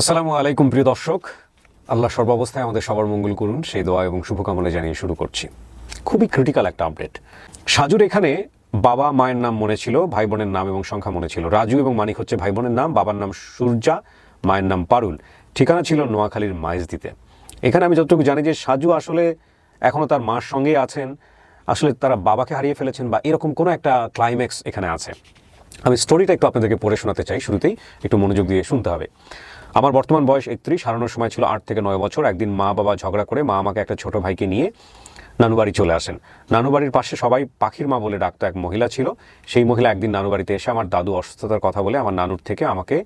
আসসালামু আলাইকুম, প্রিয় দর্শক। আল্লাহ সর্বাবস্থায় আমাদের সবার মঙ্গল করুন, সেই দোয়া এবং শুভকামনা জানিয়ে শুরু করছি। খুবই ক্রিটিক্যাল একটা আপডেট সাজুর এখানে বাবা, মায়ের নাম মনে ছিল ভাই বোনের নাম এবং সংখ্যা মনে ছিল। রাজু এবং মানিক হচ্ছে ভাই বোনের নাম, বাবার নাম সূর্যা, মায়ের নাম পারুল। ঠিকানা ছিল নোয়াখালীর মাইজদিতে। এখানে আমি যতটুকু জানি যে সাজু আসলে এখনও তার মার সঙ্গেই আছেন। আসলে তারা বাবাকে হারিয়ে ফেলেছেন বা এরকম কোনো একটা ক্লাইম্যাক্স এখানে আছে। আমি স্টোরিটা একটু আপনাদেরকে পড়ে শোনাতে চাই, শুরুতেই একটু মনোযোগ দিয়ে শুনতে হবে। আমার বর্তমান বয়স একত্রিশ, হারানোর সময় ছিল আট থেকে নয় বছর। একদিন মা বাবা ঝগড়া করে মা আমাকে একটা ছোট ভাইকে নিয়ে নানু বাড়ি চলে আসেন। নানু বাড়ির পাশে সবাই পাখির মা বলে ডাকতো এক মহিলা ছিল। সেই মহিলা একদিন নানু বাড়িতে এসে আমার দাদু অসুস্থতার কথা বলে আমার নানুর থেকে আমাকে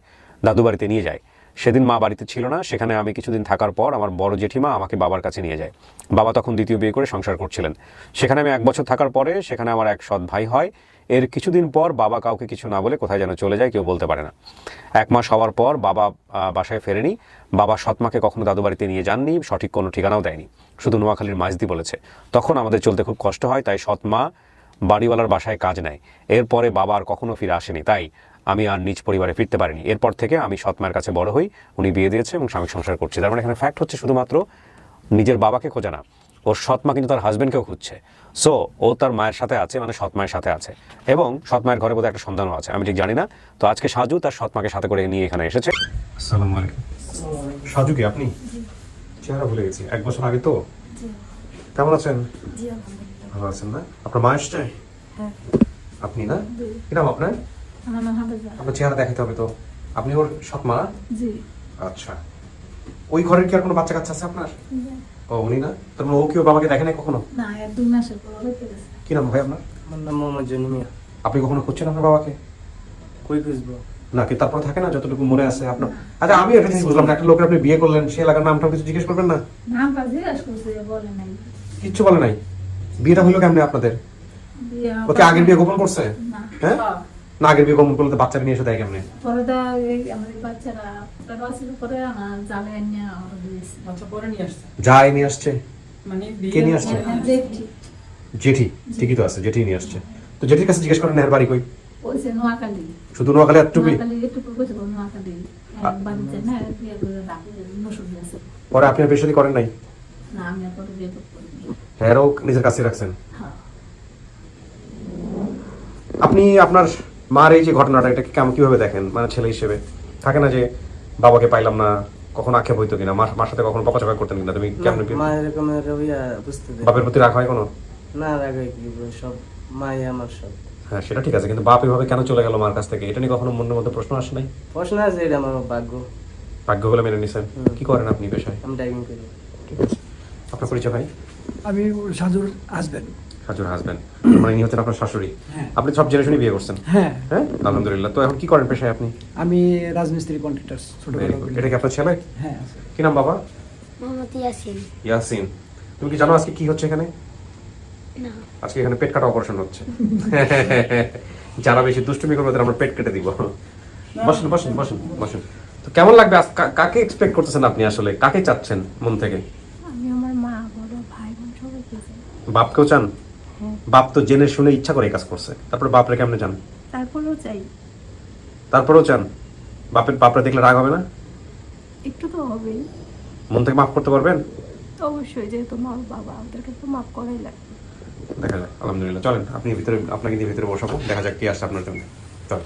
দাদু বাড়িতে নিয়ে যায়। সেদিন মা বাড়িতে ছিল না, সেখানে আমি কিছুদিন থাকার পর আমার বড় জেঠিমা আমাকে বাবার কাছে নিয়ে যায়। বাবা তখন দ্বিতীয় বিয়ে করে সংসার করছিলেন। সেখানে আমি এক বছর থাকার পরে সেখানে আমার এক সৎ ভাই হয়। এর কিছুদিন পর বাবা কাউকে কিছু না বলে কোথায় যেন চলে যায়, কেউ বলতে পারে না। এক মাস হওয়ার পর বাবা বাসায় ফেরেনি। বাবা সৎমাকে কখনো দাদু বাড়িতে নিয়ে যাননি, সঠিক কোনো ঠিকানাও দেয়নি। শুধু নোয়াখালীর মাঝদি বলেছে। তখন আমাদের চলতে খুব কষ্ট হয়, তাই সৎমা বাড়িওয়ালার বাসায় কাজ নেয়। এরপরে বাবা আর কখনো ফিরে আসেনি। তাই আমি আর নিজ পরিবারে ফিরতে পারিনি। এরপর থেকে আমি সৎমার কাছে বড় হই, উনি বিয়ে দিয়েছে এবং স্বামী সংসার করছে। তার মানে এখানে ফ্যাক্ট হচ্ছে শুধুমাত্র নিজের বাবাকে খোঁজে না। ওর সৎমা কিন্তু তার হাজব্যান্ডকেও খুঁজছে। সো ও তার মায়ের সাথে আছে মানে সৎ মায়ের সাথে আছে। এবং সৎ মায়ের ঘরে বোধহয় একটা সন্তানও আছে আমি ঠিক জানি না। তো আজকে সাজু তার সৎ মাকে সাথে করে নিয়ে এখানে এসেছে। আসসালামু আলাইকুম। সাজু কি আপনি? চেহারা ভুলে গেছি। এক বছর আগে তো? কেমন আছেন? ভালো আছেন না? আপনার মা এসছে? হ্যাঁ। আপনি না? কি নাম আপনার? আমার নাম হাফেজা। আপনার চেহারা দেখাতে হবে তো। আপনি ওর সৎ মা? আচ্ছা। ওই ঘরের কি আর কোনো বাচ্চা কাচ্চা আছে আপনার? ও উনি না? তার মানে ও কি বাবাকে দেখে নাই কখনো? না এক দুই মাসের পর হইতে গেছে কি নাম ভাই আপনার? আমার নাম মোহাম্মদ জনি মিয়া আপনি কখনো খুঁজছেন আপনার বাবাকে? কই খুঁজবো? নাকি তারপর থাকে না যতটুকু মনে আছে আপনার? আচ্ছা আমি একটা জিনিস বুঝলাম না একটা লোকের আপনি বিয়ে করলেন সে এলাকার নামটা কিছু জিজ্ঞেস করবেন না? নামটা জিজ্ঞাসা করছে বলে নাই। কিচ্ছু বলে নাই? বিয়েটা হলো কেমনে আপনাদের? ওকে আগের বিয়ে গোপন করছে? হ্যাঁ? না আগের বিয়ে গোপন করলে তো বাচ্চাকে নিয়ে এসে দেয় কেমনে? পরে দা এই আমাদের বাচ্চারা জালে দিয়েছে। আচ্ছা পরে নিয়ে আসছে? যাই নিয়ে আসছে। মানে কে নিয়ে আসছে? জেঠি। ঠিকই তো আছে জেঠি নিয়ে আসছে। তো জেঠির কাছে জিজ্ঞেস করেন এর বাড়ি কই? ওইছে নোয়াখালী। শুধু নোয়াখালী আর টুপি? পরে আপনি আর বেশি করেন নাই? না আমি আর পরে বিয়ে হ্যাঁ নিজের কাছে রাখছেন? আপনি আপনার মার এই যে ঘটনাটা এটাকে কেমন কীভাবে দেখেন? মানে ছেলে হিসেবে। থাকে না যে বাবাকে পাইলাম না কখন আক্ষেপ হইতো কিনা? মার মার সাথে কখনো বকাচকা করতেন কিনা? তুমি কেমন মা এরকম বুঝতে বাপের প্রতি রাগ হয় কোনো? না রাগে কি? সব মাই আমার সব। হ্যাঁ সেটা ঠিক আছে কিন্তু বাপ এভাবে কেন চলে গেল মার কাছ থেকে? এটা নিয়ে কখনো মনের মধ্যে প্রশ্ন আসে নাই? প্রশ্ন আছে এটা আমার ভাগ্য। ভাগ্য হলে মেনে নিছেন? কি করেন আপনি পেশায় আমি ড্রাইভিং করি। ঠিক আছে। আপনার পরিচয় ভাই? আমি সাজুর হাজবেন্ড হাজুর হাজবেন্ড মানে ইনি হচ্ছেন আপনার শাশুড়ি। হ্যাঁ। আপনি সব জেনে শুনে বিয়ে করছেন। হ্যাঁ। হ্যাঁ? আলহামদুলিল্লাহ। তো এখন কি করেন পেশায় আপনি? আমি রাজমিস্ত্রি কন্ট্রাক্টর ছোট Very good. এটা কি আপনার ছেলে? হ্যাঁ কি নাম বাবা? মোহাম্মদ ইয়াসিন। ইয়াসিন। তুমি কি জানো আজকে কি হচ্ছে এখানে? না। আজকে এখানে পেট কাটা অপারেশন হচ্ছে। যারা বেশি দুষ্টুমি করবে তাদের আমরা পেট কেটে দিব। বসুন বসুন বসুন বসুন। তো কেমন লাগবে আজ? কা- কাকে এক্সপেক্ট করতেছেন আপনি আসলে? কাকে চাচ্ছেন মন থেকে? আমি আমার মা বড় ভাই বোন সবাইকে চাই। বাপকেও চান? বাপ তো জেনে শুনে ইচ্ছা করে কাজ করছে। তারপরে বাপরে কেমনে চান তারপরেও চাই। তারপরেও চান? বাপের বাপরে দেখলে রাগ হবে না? একটু তো হবে মন থেকে মাফ করতে পারবেন? অবশ্যই যেহেতু মা বাবা ওদেরকে তো মাফ করাই লাগবে দেখা যাক আলহামদুলিল্লাহ। চলেন আপনি ভিতরে আপনাকে দিয়ে ভিতরে বসাবো। দেখা যাক কি আসছে আপনার জন্য। চল।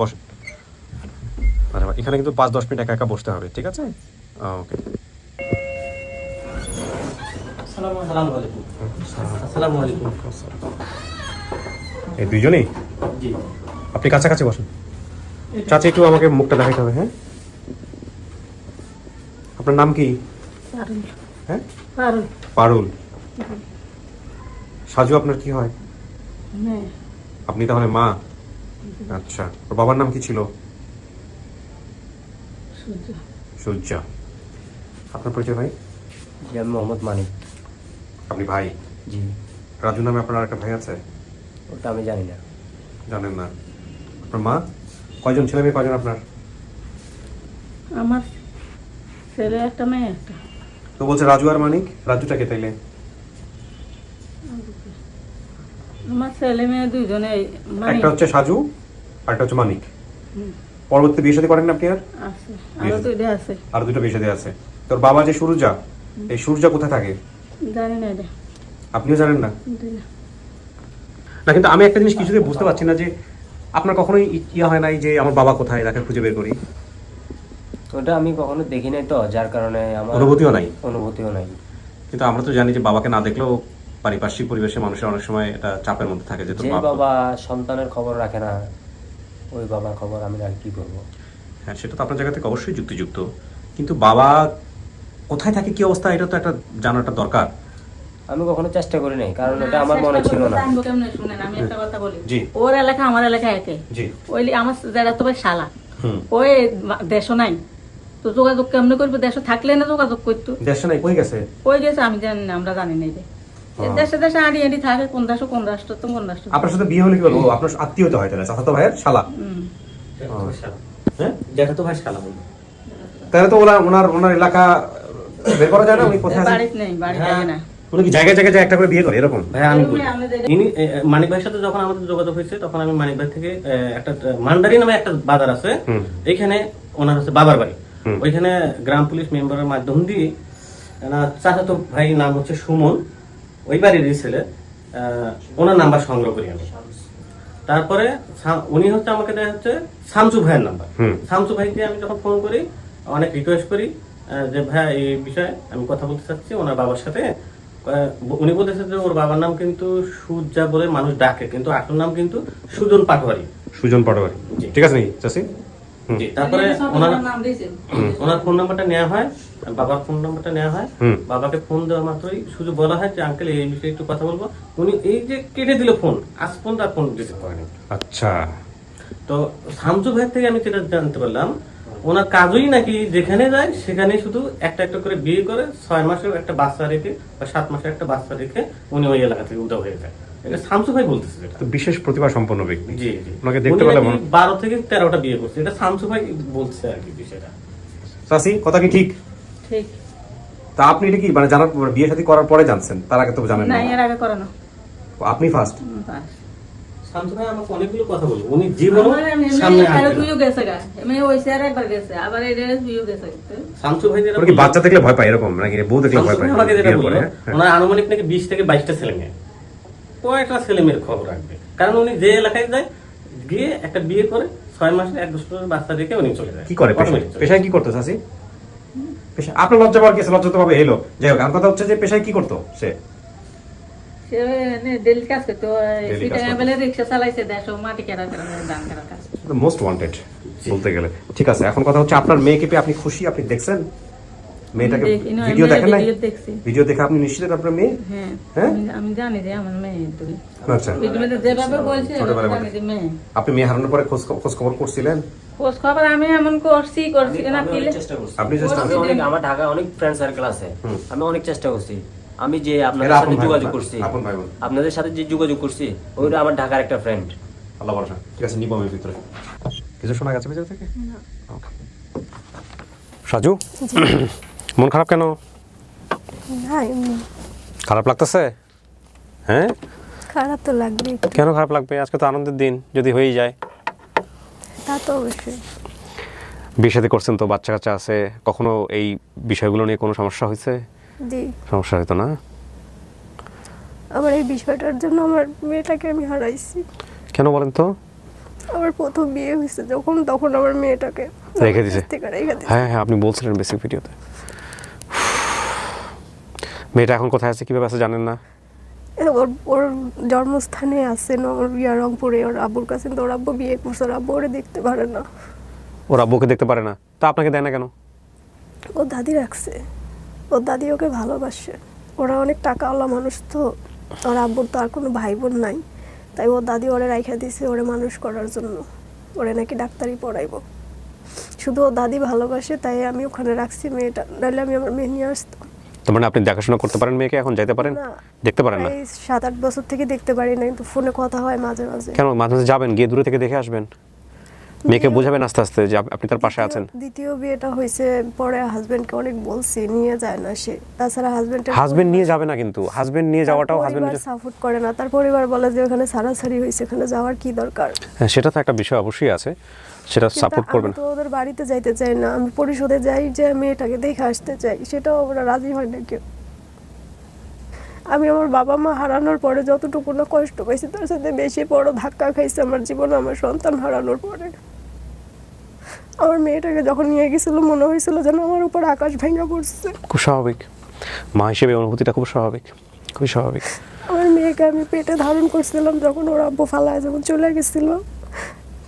বসেন। এখানে কিন্তু পাঁচ দশ মিনিট একা একা বসতে হবে ঠিক আছে? ওকে। আসসালামু আলাইকুম। আসসালামু আলাইকুম। এই দুইজনেই? জি। আপনি কাছাকাছি বসুন। চাচি একটু আমাকে মুখটা দেখাতে হবে হ্যাঁ? আপনার নাম কি? পারুল। হ্যাঁ? পারুল। পারুল। সাজু আপনার কি হয়? আপনি তাহলে মা? আচ্ছা। ওর বাবার নাম কি ছিল? সূর্য। আপনার পরিচয় ভাই? মোহাম্মদ মানিক। আপনি ভাই? জি। রাজু নামে আপনার একটা ভাই আছে? ওটা আমি জানি না। জানেন না। আপনার মা? কয়জন ছেলে মেয়ে কয়জন আপনার? আমার ছেলে একটা মেয়ে একটা। তো বলছে রাজু আর মানিক রাজুটাকে তাইলে? আমার ছেলে মেয়ে দুইজনে মানে একটা হচ্ছে সাজু আর একটা হচ্ছে মানিক। পরবর্তী বিয়ে সাথে করেন না আপনি আর? আছে। আরও দুইটা আছে। আর দুটো বিয়ে আছে। তোর বাবা যে সুরজা এই সুরজা কোথায় থাকে? জানি না এটা। আপনিও জানেন না? না। কিন্তু আমি একটা জিনিস কিছুতেই বুঝতে পারছি না যে আপনার কখনোই ইয়ে হয় নাই যে আমার বাবা কোথায় তাকে খুঁজে বের করি। ওটা আমি কখনো দেখি নাই তো যার কারণে আমার অনুভূতিও নাই। অনুভূতিও নাই। কিন্তু আমরা তো জানি যে বাবাকে না দেখলেও পারিপার্শ্বিক পরিবেশে মানুষের অনেক সময় এটা চাপের মধ্যে থাকে যে বাবা বাবা সন্তানের খবর রাখে না ওই বাবার খবর আমি আর কি করব? হ্যাঁ সেটা তো আপনার জায়গা থেকে অবশ্যই যুক্তিযুক্ত। কিন্তু বাবা কোথায় থাকে কি অবস্থা এটা তো একটা জানাটা দরকার। আমি কখনো চেষ্টা করি নাই কারণ এটা আমার মনে ছিল না। শুনেন আমি একটা কথা বলি। ওর এলাকা আমার এলাকা একে। জি। ওই আমার যারা তো শালা। ওই দেশও নাই। তো যোগাযোগ কেমনে করবে? দেশ থাকলে না যোগাযোগ করতো? দেশে নাই কই গেছে? ওই গেছে আমি জানি না আমরা জানি না দেশে দেশে আড়ি আড়ি থাকে কোন দেশ কোন রাষ্ট্র তো কোন রাষ্ট্র। আপনার সাথে বিয়ে হলে কি বলব? আপনার আত্মীয় তো হয় তাহলে চাচাতো ভাইয়ের শালা। হুম। হ্যাঁ যেটা তো ভাই শালা। বলব তাহলে তো ওরা ওনার ওনার এলাকা বের করা যায় না? উনি কোথায় বাড়িতে নেই বাড়িতে না উনি কি জায়গায় জায়গায় যায় একটা করে বিয়ে করে? এরকম? ভাই আমি এরকমই বলি। আমাদের ইনি এ, এ, মানিক ভাইয়ের সাথে যখন আমাদের যোগাযোগ হয়েছে তখন আমি মানিক ভাই থেকে একটা মান্ডারি নামে একটা বাজার আছে। এখানে ওনার হচ্ছে বাবার বাড়ি। ওইখানে গ্রাম পুলিশ মেম্বারের মাধ্যম দিয়ে না চাচাতো ভাই নাম হচ্ছে সুমন ওই বাড়িরই ছেলে আহ, ওনার নাম্বার সংগ্রহ করি আমি। তারপরে উনি হচ্ছে আমাকে দেয় হচ্ছে শামসু ভাইয়ের নাম্বার। হুম। শামসু ভাইকে আমি যখন ফোন করি অনেক রিকোয়েস্ট করি যে ভাই এই বিষয়ে আমি কথা বলতে চাচ্ছি ওনার বাবার সাথে। উনি বলেছে যে ওর বাবার নাম কিন্তু সুজা বলে মানুষ ডাকে কিন্তু আসল নাম কিন্তু সুজন পাটোয়ারি। সুজন পাটোয়ারি। ঠিক আছে নাকি চাষি তারপরে ওনার ওনার ফোন নাম্বারটা নেওয়া হয় বাবার ফোন নাম্বারটা নেওয়া হয়। বাবাকে ফোন দেওয়া মাত্রই শুধু বলা হয় যে আঙ্কেল এই বিষয়ে একটু কথা বলব। উনি এই যে কেটে দিল ফোন আজ পর্যন্ত আর ফোন রিসিভ করেনি আচ্ছা। তো শামসু ভাই থেকে আমি যেটা জানতে পারলাম ওনার কাজই নাকি যেখানে যায় সেখানে শুধু একটা একটা করে বিয়ে করে ছয় মাসের একটা বাচ্চা রেখে বা সাত মাসের একটা বাচ্চা রেখে উনি ওই এলাকা থেকে উদা হয়ে যায়। এটা শামসু ভাই বলতেছে যেটা। বিশেষ প্রতিভা সম্পন্ন ব্যক্তি। জি জি। ওনাকে দেখতে উনি পেলে নাকি মনে- বারো থেকে তেরোটা বিয়ে করছে। এটা শামসু ভাই বলছে আর কি বিষয়টা। চাষি কথা কি ঠিক? ঠিক। তা আপনি এটা কি মানে জানার বিয়ে শাদী করার পরে জানছেন? তার আগে তো জানেন না। না এর আগে করানো। আপনি ফার্স্ট হুম, বাস। আমাকে অনেকগুলো কথা বলব উনি জীবনও সামনে আসবে তুইও গেছে গা। এমনি ওইসে আর একবার গেছে আবার এটা তুইও গেছে শামসু ভাই যেটা কি বাচ্চা দেখলে ভয় পায় এরকম? নাকি বউ দেখলে ভয় পায়? আমাকে যেটা হ্যাঁ? ওনার আনুমানিক নাকি বিশ থেকে বাইশটা ছেলে মেয়ে। কয়েকটা ছেলে মেয়ের খবর রাখবে? কারণ উনি যে এলাকায় যায় গিয়ে একটা বিয়ে করে ছয় মাসে এক বছরের বাচ্চা রেখে উনি চলে যায়। কি করে। পেশায়? কি করতো চাষি পেশা আপনার লজ্জা পাওয়ার কি লজ্জা তো ভাবে এলো। যাই হোক আমার কথা হচ্ছে যে পেশায় কি করতো সে? মোস্ট ওয়ান্টেড বলতে গেলে। ঠিক আছে এখন কথা হচ্ছে আপনার মেয়েকে পেয়ে আপনি খুশি আপনি দেখছেন? মেয়েটাকে ভিডিও দেখেন নাই? ভিডিও দেখে আপনি নিশ্চিত আপনার মেয়ে? হ্যাঁ হ্যাঁ? আমি- জানি যে আমার মেয়ে আচ্ছা। যেভাবে বলছে মেয়ে। আপনি মেয়ে হারানোর পরে খোঁজ খবর করছিলেন? খোঁজ খবর আমি এমন করছি করছি না চেষ্টা করছি। আপনি চেষ্টা আমার ঢাকা অনেক ফ্রেন্ড সার্কেল আছে। আমি অনেক চেষ্টা করছি। আমি যে আপনাদের সাথে যোগাযোগ করছি আপন ভাই বোন। আপনাদের সাথে যে যোগাযোগ করছি ওইটা আমার ঢাকার একটা ফ্রেন্ড আল্লাহ ভরসা। ঠিক আছে নিব আমি ভিতরে। কিছু শোনা গেছে ভিতরে থেকে. সাজু? মন খারাপ কেন? না এমনি খারাপ লাগতেছে? হ্যাঁ? খারাপ তো লাগবেই। কেন খারাপ লাগবে? আজকে তো আনন্দের দিন যদি হয়েই যায়। তা তো অবশ্যই। বিয়ে করছেন তো বাচ্চা কাচ্চা আছে। কখনো এই বিষয়গুলো নিয়ে কোনো সমস্যা হয়েছে? জি। সমস্যা হতো না? আমার এই বিষয়টার জন্য আমার মেয়েটাকে আমি হারাইছি। কেন বলেন তো? আমার প্রথম বিয়ে হয়েছে যখন তখন আমার মেয়েটাকে রেখে দিছে? হ্যাঁ হ্যাঁ আপনি বলছিলেন বেসিক ভিডিওতে মেয়েটা এখন কোথায় আছে কীভাবে আছে জানেন না? ওর ওর জন্মস্থানে আছে ইয়া রংপুরে ওর আব্বুর কাছে। তো ওর আব্বু বিয়ে করছে ওর আব্বু ওরে দেখতে পারে না। ওর আব্বুকে দেখতে পারে না। তা আপনাকে দেয় না কেন? ও দাদি রাখছে। ওর দাদি ওকে ভালোবাসে। ওরা অনেক টাকাওয়ালা মানুষ তো ওর আব্বুর তো আর কোনো ভাই বোন নাই। তাই ওর দাদি ওরে রাইখা দিছে ওরে মানুষ করার জন্য। ওরে নাকি ডাক্তারি পড়াইবো। শুধু ওর দাদি ভালোবাসে তাই আমি ওখানে রাখছি মেয়েটা। নাহলে আমি আমার মেয়ে নিয়ে আসতাম। তার মানে আপনি দেখাশোনা করতে পারেন মেয়েকে এখন যাইতে পারেন। দেখতে পারেন না? সাত আট বছর থেকে দেখতে পারি না কিন্তু ফোনে কথা হয় মাঝে মাঝে। কেন মাঝে মাঝে যাবেন গিয়ে দূরে থেকে দেখে আসবেন? মেয়েকে বোঝাবেন আস্তে আস্তে যে আপনি তার পাশে আছেন। দ্বিতীয় বিয়েটা হয়েছে পরে হাজবেন্ডকে অনেক বলছি নিয়ে যায় না সে। তাছাড়া হাজবেন্ডের হাজবেন্ড নিয়ে যাবে না কিন্তু। হাজবেন্ড নিয়ে যাওয়াটাও হাজবেন্ড সাপোর্ট করে না। তার পরিবার বলে যে ওখানে সারাসারি হয়েছে ওখানে যাওয়ার কি দরকার? হ্যাঁ সেটা তো একটা বিষয় অবশ্যই আছে। সেটা সাপোর্ট করবেন। তো ওদের বাড়িতে যাইতে চাই না। আমি পরিষদে যাই যে মেয়েটাকে দেখে আসতে চাই। সেটাও ওরা রাজি হয় না কেউ। আমি আমার বাবা মা হারানোর পরে যতটুকু না কষ্ট পাইছি তার সাথে বেশি বড় ধাক্কা খাইছে আমার জীবনে। আমার সন্তান হারানোর পরে। আমার মেয়েটাকে যখন নিয়ে গেছিল মনে হয়েছিল যেন আমার উপর আকাশ ভেঙে পড়ছে। খুব স্বাভাবিক। মা হিসেবে অনুভূতিটা খুব স্বাভাবিক। খুবই স্বাভাবিক। আমার মেয়েকে আমি পেটে ধারণ করছিলাম যখন ওর আব্বু ফালায় যখন চলে গেছিল।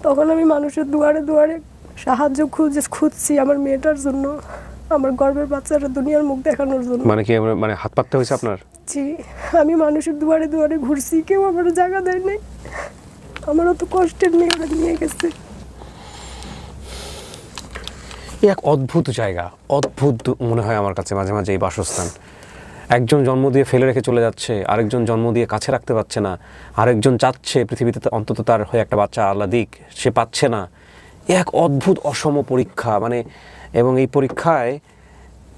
তখন আমি মানুষের দুয়ারে দুয়ারে সাহায্য খুঁজে খুঁজছি আমার মেয়েটার জন্য আমার গর্বের বাচ্চাটা দুনিয়ার মুখ দেখানোর জন্য। মানে কি মানে হাত পাততে হয়েছে আপনার? জি আমি মানুষের দুয়ারে দুয়ারে ঘুরছি কেউ আমার জায়গা দেয় নাই। আমারও তো কষ্টের মেয়েরা নিয়ে গেছে। এই এক অদ্ভুত জায়গা, অদ্ভুত মনে হয় আমার কাছে মাঝে মাঝে এই বাসস্থান। একজন জন্ম দিয়ে ফেলে রেখে চলে যাচ্ছে, আরেকজন জন্ম দিয়ে কাছে রাখতে পারছে না, আরেকজন চাচ্ছে পৃথিবীতে অন্তত তার হয়ে একটা বাচ্চা আল্লাহ দিক, সে পাচ্ছে না। এ এক অদ্ভুত অসম পরীক্ষা মানে এবং এই পরীক্ষায়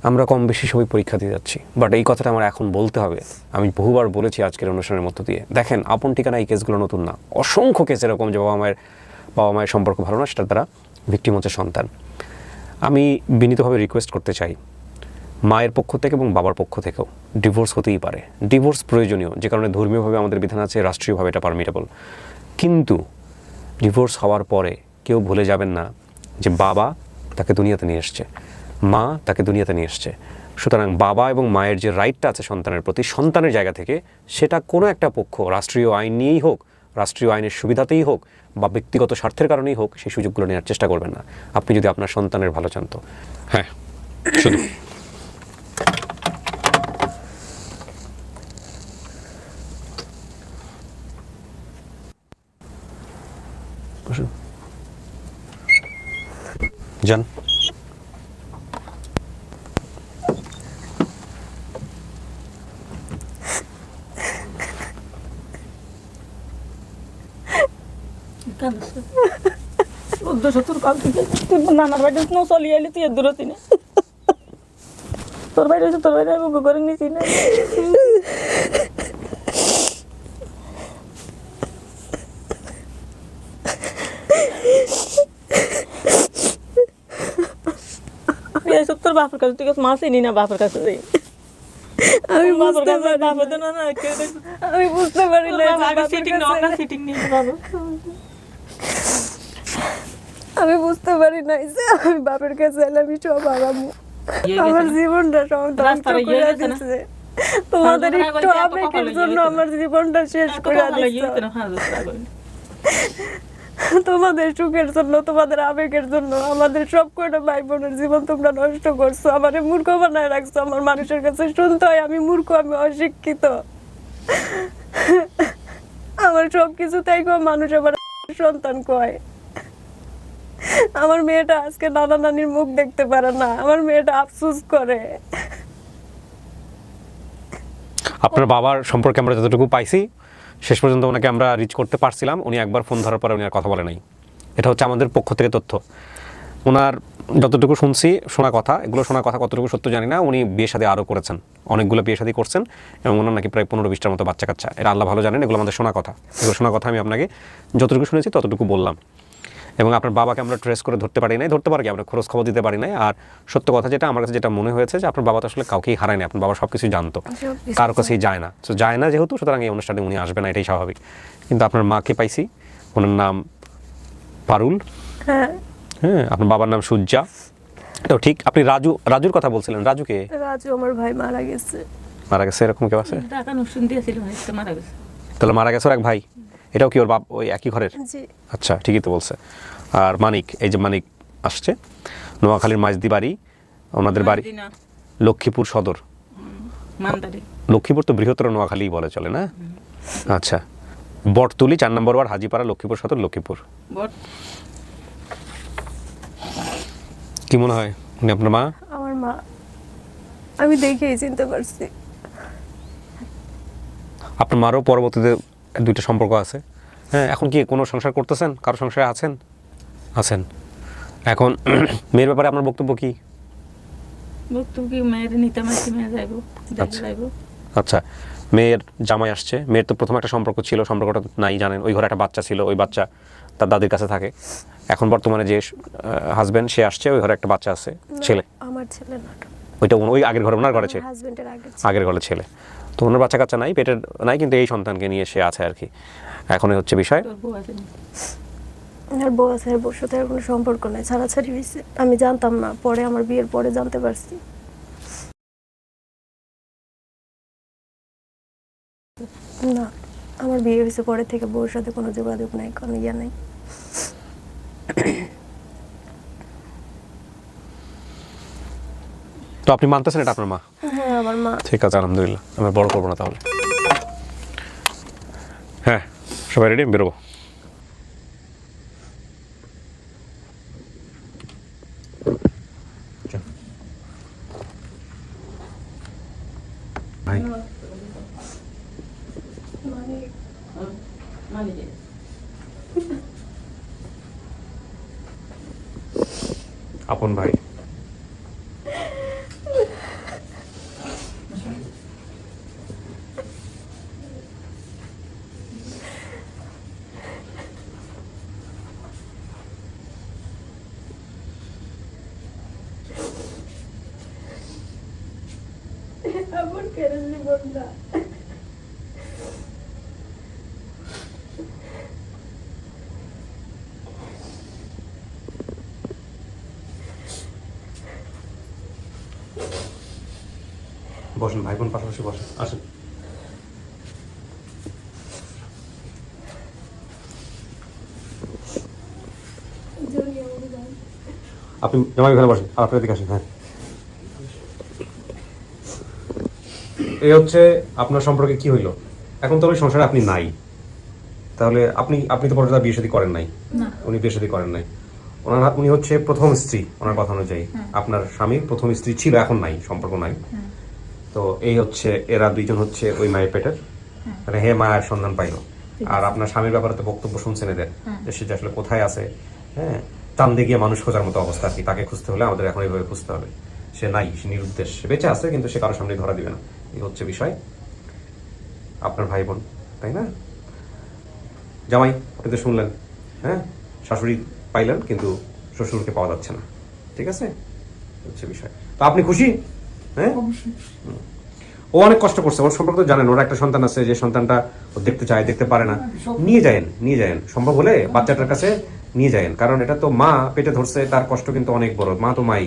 আমরা কম বেশি সবই পরীক্ষা দিয়ে যাচ্ছি। বাট এই কথাটা আমার এখন বলতে হবে। আমি বহুবার বলেছি আজকের অনুষ্ঠানের মধ্য দিয়ে। দেখেন, আপন ঠিকানা এই কেসগুলো নতুন না। অসংখ্য কেস এরকম যে বাবা মায়ের বাবা মায়ের সম্পর্ক ভালো না, সেটার দ্বারা ভিক্টিম হচ্ছে সন্তান। আমি বিনীতভাবে রিকোয়েস্ট করতে চাই মায়ের পক্ষ থেকে এবং বাবার পক্ষ থেকেও। ডিভোর্স হতেই পারে। ডিভোর্স প্রয়োজনীয়, যে কারণে ধর্মীয়ভাবে আমাদের বিধান আছে, রাষ্ট্রীয়ভাবে এটা পারমিটেবল কিন্তু ডিভোর্স হওয়ার পরে কেউ ভুলে যাবেন না যে বাবা তাকে দুনিয়াতে নিয়ে এসছে, মা তাকে দুনিয়াতে নিয়ে এসছে। সুতরাং বাবা এবং মায়ের যে রাইটটা আছে সন্তানের প্রতি, সন্তানের জায়গা থেকে সেটা কোনো একটা পক্ষ, রাষ্ট্রীয় আইন নিয়েই হোক রাষ্ট্রীয় আইনের সুবিধাতেই হোক বা ব্যক্তিগত স্বার্থের কারণেই হোক সেই সুযোগগুলো নেওয়ার চেষ্টা করবেন না। আপনি যদি আপনার সন্তানের ভালো চান তো। হ্যাঁ যান। তুই নানার বাড়ি ন চলি আইলি তুই এর দূরতি না তোর বাড়ি হয়েছে তোর বাড়ি আমি বুক করে নিছি না এসব তোর বাপের কাছে তুই মাছ এনি না বাপের কাছে যাই আমি বাপের বুঝতে কাছে পারি বাপের না। তো না না কেউ দেখবে আমি বুঝতে পারি না যে বাপের সিটিং না কাছে- সিটিং নিয়ে বাবা আমি বুঝতে পারি না যে আমি বাপের কাছে এলে আমি সব হারামু ইয়ে আমার জীবনটা সব ধ্বংস ইয়ে করে দিচ্ছে তোমাদের একটু আবেগের জন্য আমার জীবনটা শেষ করে দিচ্ছে তোমাদের সুখের জন্য তোমাদের আবেগের জন্য আমাদের সব কটা ভাই বোনের জীবন তোমরা নষ্ট করছ আমার মূর্খ বানায় রাখছো আমার মানুষের কাছে শুনতে হয় আমি মূর্খ আমি অশিক্ষিত। আমার সব কিছু তাই মানুষ আবার সন্তান কয়। আমার মেয়েটা আজকে নানা নানির মুখ দেখতে পারে না। আমার মেয়েটা আফসোস করে। আপনার বাবার সম্পর্কে আমরা যতটুকু পাইছি, শেষ পর্যন্ত ওনাকে আমরা রিচ করতে পারছিলাম। উনি একবার ফোন ধরার পরে উনি আর কথা বলে নাই। এটা হচ্ছে আমাদের পক্ষ থেকে তথ্য। ওনার যতটুকু শুনছি, শোনা কথা, এগুলো শোনা কথা কতটুকু সত্য জানি না। উনি বিয়ে শাদী আরও করেছেন। অনেকগুলো বিয়ে শাদী করছেন এবং ওনার নাকি প্রায় পনেরো বিশটার মতো বাচ্চা কাচ্চা। এটা আল্লাহ ভালো জানেন, এগুলো আমাদের শোনা কথা। এগুলো শোনা কথা আমি আপনাকে যতটুকু শুনেছি ততটুকু বললাম। এবং আপনার বাবাকে আমরা ট্রেস করে ধরতে পারি নাই ধরতে পারি আমরা খরচ খবর দিতে পারি নাই। আর সত্য কথা যেটা আমার কাছে যেটা মনে হয়েছে যে আপনার বাবা তো আসলে কাউকেই হারায়নি আপনার বাবা সব কিছু জানতো কারও কাছেই যায় না। তো যায় না যেহেতু সুতরাং এই অনুষ্ঠানে উনি আসবে না এটাই স্বাভাবিক। কিন্তু আপনার মাকে পাইছি ওনার নাম পারুল। হ্যাঁ। হ্যাঁ আপনার বাবার নাম সূর্যা। তো ঠিক আপনি রাজু রাজুর কথা বলছিলেন রাজুকে রাজু আমার ভাই মারা গেছে। মারা গেছে এরকম কেউ আছে? টাকা নষ্ট দিয়েছিল একটা মারা গেছে। তাহলে মারা গেছে ওর এক ভাই? এটাও কি ওর বাপ ওই একই ঘরের? আচ্ছা ঠিকই তো বলছে। আর মানিক এই যে মানিক আসছে নোয়াখালীর মাঝদি বাড়ি ওনাদের বাড়ি লক্ষ্মীপুর সদর। লক্ষ্মীপুর তো বৃহত্তর নোয়াখালী বলে চলে না? আচ্ছা। বটতুলি চার নম্বর ওয়ার্ড হাজিপাড়া লক্ষ্মীপুর সদর লক্ষ্মীপুর। বট। কি মনে হয় উনি আপনার মা? আমার মা। আমি দেখেই চিনতে পারছি আপনার মারও পরবর্তীতে দুইটা সম্পর্ক আছে। হ্যাঁ এখন কি কোনো সংসার করতেছেন? কারও সংসারে আছেন? আছেন। এখন মেয়ের ব্যাপারে আপনার বক্তব্য কি? বক্তব্য কি? মেয়ের নিতে মাসি মেয়ে যাইবো দেখে আচ্ছা। আচ্ছা মেয়ের জামাই আসছে। মেয়ের তো প্রথম একটা সম্পর্ক ছিল সম্পর্কটা নাই জানেন। ওই ঘরে একটা বাচ্চা ছিল ওই বাচ্চা তার দাদির কাছে থাকে। এখন বর্তমানে যে হাজবেন্ড সে আসছে ওই ঘরে একটা বাচ্চা আছে ছেলে। আমার ছেলে ওইটা ওই আগের ঘরে ওনার ঘরে ছেলে। আগের ঘরে ছেলে। তো ওনার বাচ্চা কাচ্চা নাই পেটের নাই কিন্তু এই সন্তানকে নিয়ে সে আছে আর কি এখন এই হচ্ছে বিষয়। তোর বউ আছে আর বউ আছে বউর সাথে আর কোনো সম্পর্ক নাই ছাড়াছাড়ি হয়েছে। আমি জানতাম না পরে আমার বিয়ের পরে জানতে পারছি। না আমার বিয়ে হয়েছে পরে থেকে বউর সাথে কোনো যোগাযোগ নাই কোনো ইয়ে নাই। তো আপনি মানতেছেন এটা আপনার মা? হ্যাঁ আমার মা। ঠিক আছে আলহামদুলিল্লাহ। আমরা বড় করব না তাহলে। হ্যাঁ সবাই রেডি বেরোবো। ভাই। আপন ভাই। বসেন ভাই বোন পাশাপাশি বসেন। আসেন। আপনি জামাই ওখানে বসেন আর আপনার দিকে আসেন হ্যাঁ। এই হচ্ছে আপনার সম্পর্কে কি হইল? এখন তো ওই সংসারে আপনি নাই। তাহলে আপনি আপনি তো পর্যন্ত বিয়ে শাদী করেন নাই। উনি বিয়ে শাদী করেন নাই। ওনার উনি হচ্ছে প্রথম স্ত্রী ওনার কথা অনুযায়ী। আপনার স্বামী প্রথম স্ত্রী ছিল এখন নাই সম্পর্ক নাই। তো এই হচ্ছে এরা দুইজন হচ্ছে ওই মায়ের পেটের। মানে হে মায়ের সন্ধান পাইলো। আর আপনার স্বামীর ব্যাপারে তো বক্তব্য শুনছেন এদের যে সে আসলে কোথায় আছে হ্যাঁ? চান্দে গিয়ে মানুষ খোঁজার মতো অবস্থা আর কি। তাকে খুঁজতে হলে আমাদের এখন এইভাবে খুঁজতে হবে। সে নাই সে নিরুদ্দেশ। সে বেঁচে আছে কিন্তু সে কারোর সামনে ধরা দিবে না। এই হচ্ছে বিষয়। আপনার ভাই বোন তাই না? জামাই আপনি তো শুনলেন হ্যাঁ? শাশুড়ি পাইলেন কিন্তু শ্বশুরকে পাওয়া যাচ্ছে না। ঠিক আছে? হচ্ছে বিষয়। তো আপনি খুশি? হ্যাঁ? ও অনেক কষ্ট করছে ওর সম্পর্কে তো জানেন ওর একটা সন্তান আছে যে সন্তানটা ও দেখতে চায় দেখতে পারে না। নিয়ে যায়েন নিয়ে যায়েন। সম্ভব হলে বাচ্চাটার কাছে নিয়ে যায়েন কারণ এটা তো মা পেটে ধরছে তার কষ্ট কিন্তু অনেক বড়। মা তো মাই।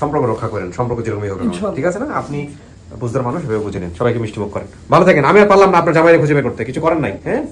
সম্পর্ক রক্ষা করেন সম্পর্ক যেরকমই হোক ঠিক আছে না? আপনি বুঝদার মানুষ ভেবে বুঝে নিন। সবাইকে মিষ্টি মুখ করেন। ভালো থাকেন। আমি আর পারলাম না আপনার জামাইরে খুঁজে বের করতে। কিছু করেন নাই হ্যাঁ?